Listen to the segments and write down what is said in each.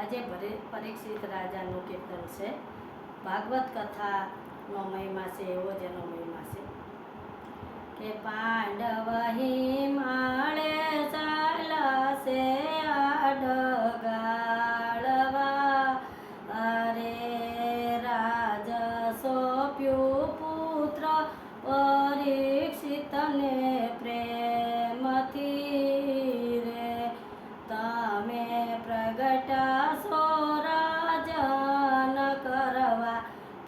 આજે પરીક્ષિત રાજાનું કીર્તન છે. ભાગવત કથાનો મહિમા છે, એવો જ એનો મહિમા છે. કે પાંડવ હિમાળે ચાલશે અરે રાજ સોંપ્યું પુત્ર પરીક્ષિતને પ્રેમથી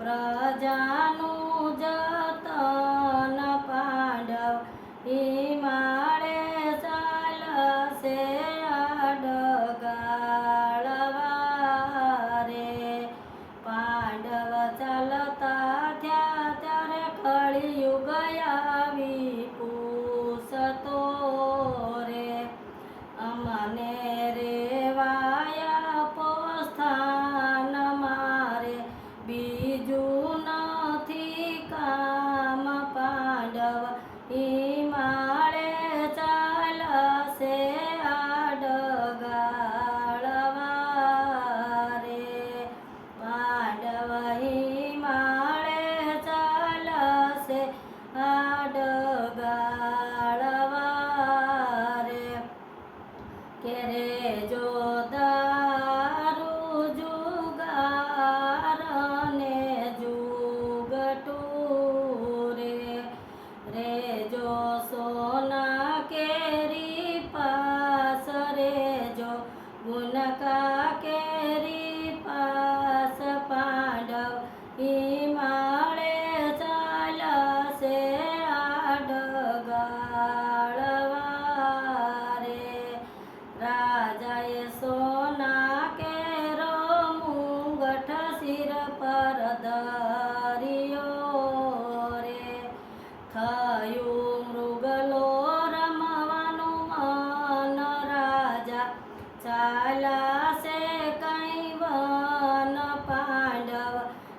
પ્રજાનું જતન પાંડવ હિમાળે ચાલશે આડગાળવા રે પાંડવ ચાલતા થયા ત્યારે કળિયુગ આવી પૂછતો રે. અમને જો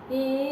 પાંડવ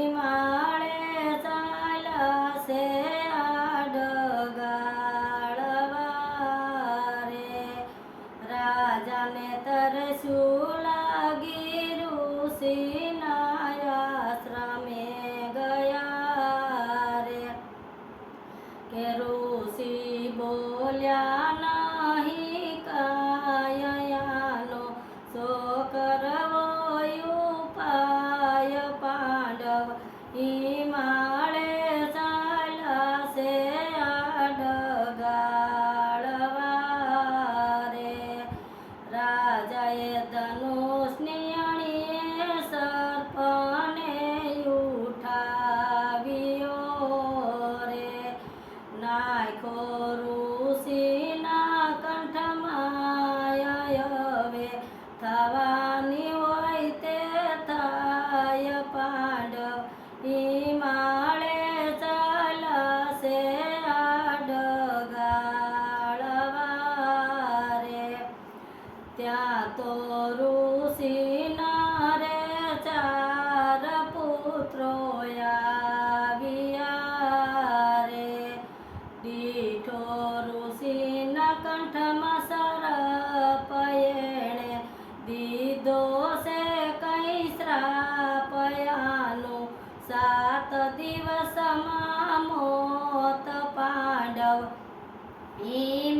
ત્યાં તો ઋષિના રે ચાર પુત્રો આવ્યા રે દીઠો ઋષિના કંઠમાં સરપ એણે દીધો છે કઈ શ્રાપયાનું સાત દિવસમાં મોત પાંડવ હિમાળે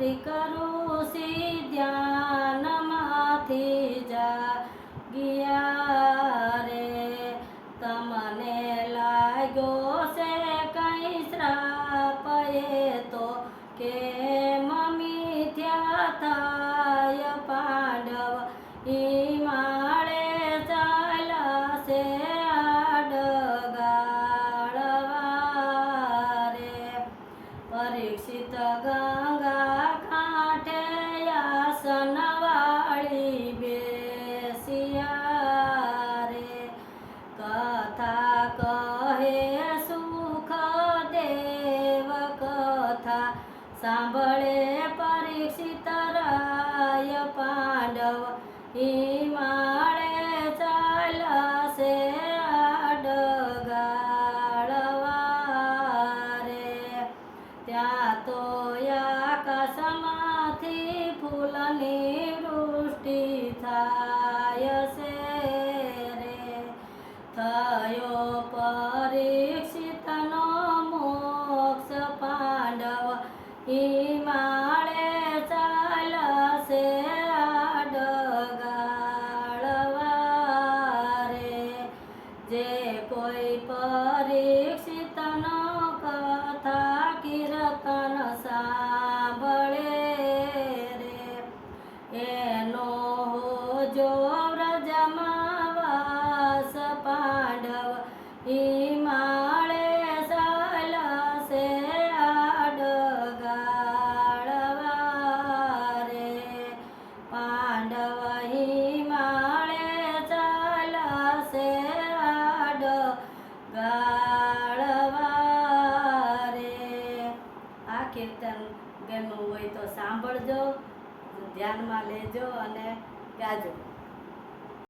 યાંત્રિક ઋષિ ધ્યાનમાંથી જાગ્યા રે. તમને લાગ્યો છે કઈ શ્રાપ, એ તો કે મિથ્યા થાય, પાંડવ હિમાળે સાંભળે પરીક્ષિત રાય પાંડવ. હિમાળે ચાલશે અડગાળવા રે ત્યાં તો આકાશમાંથી ફૂલની વૃષ્ટિ થાય છે રે. હિમાળે સલસે આડગાળવા રે પાંડવ હિમાળે ચાલશે આડ ગાળવા રે આ કીર્તન હોય તો સાંભળજો, ધ્યાનમાં લેજો અને ગાજો.